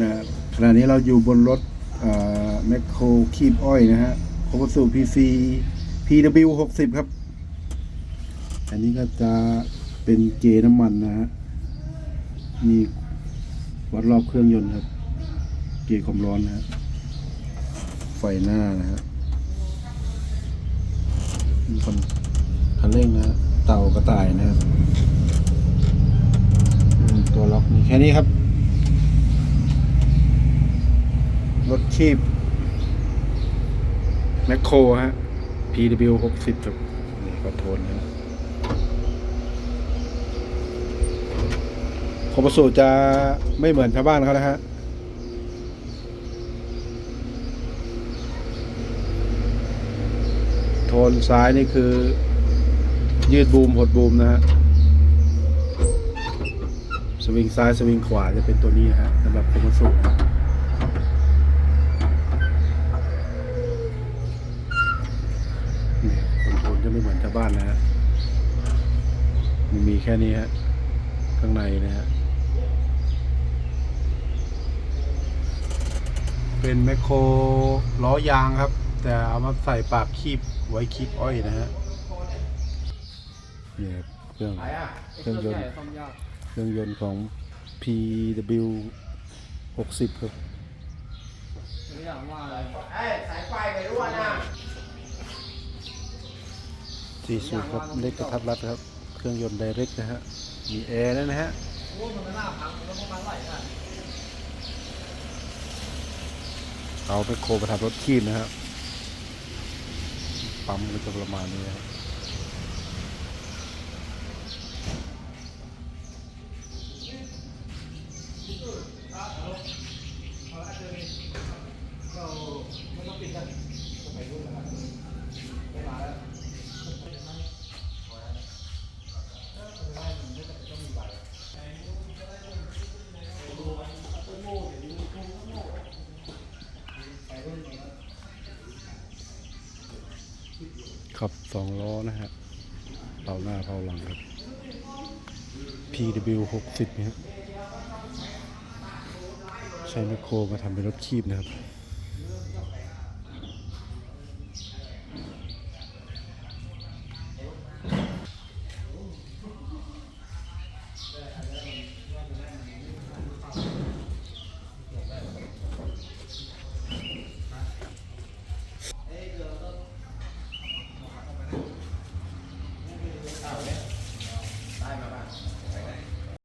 นะขณะนี้เราอยู่บนรถแมคโครคีบอ้อยนะฮะโคบสูพีซี PW 60ครับ อันนี้ก็จะเป็นเกน้ำมันนะฮะมีวัดรอบเครื่องยนต์ครับ เกความร้อนนะฮะไฟหน้านะฮะมีคนคันเร่งนะฮะเต่ากระต่ายนะครับตัวล็อกมีแค่นี้ครับ รถคีบแมคโครฮะ PW 60ครับนี่คอนโทรลนะคอมโพสูจะไม่เหมือนชาวบ้านเขานะฮะโทนซ้ายนี่คือ ยืดบูมหดบูมนะฮะสวิงซ้ายสวิงขวาจะเป็นตัวนี้นะฮะสำหรับคอมสูนะ นี่คอนโทรลจะไม่เหมือนชาว บ้านนะฮะมีแค่นี้ฮะข้างในนะฮะเป็นแมคโครล้อยางครับ แต่เอามาใส่ปากคีบไว้คีบอ้อยนะฮะเนี่ครับเครื่องเครื่องยนต์เครื่องยนต์ของ PW 60 ครับสี่ สี่สูบครับเล็กกระทัดรัดครับ เครื่องยนต์ไดเรกนะฮะ มีแอร์ด้วยนะฮะเอาไปโคประทับรถขีบนะฮะปั๊มก็จะประมาณนี้ครับ ขับสองล้อนะฮะเผาหน้าเผาหลังครับ PW 60นะครับ ใช้แมคโครมาทำเป็นรถคีบนะครับ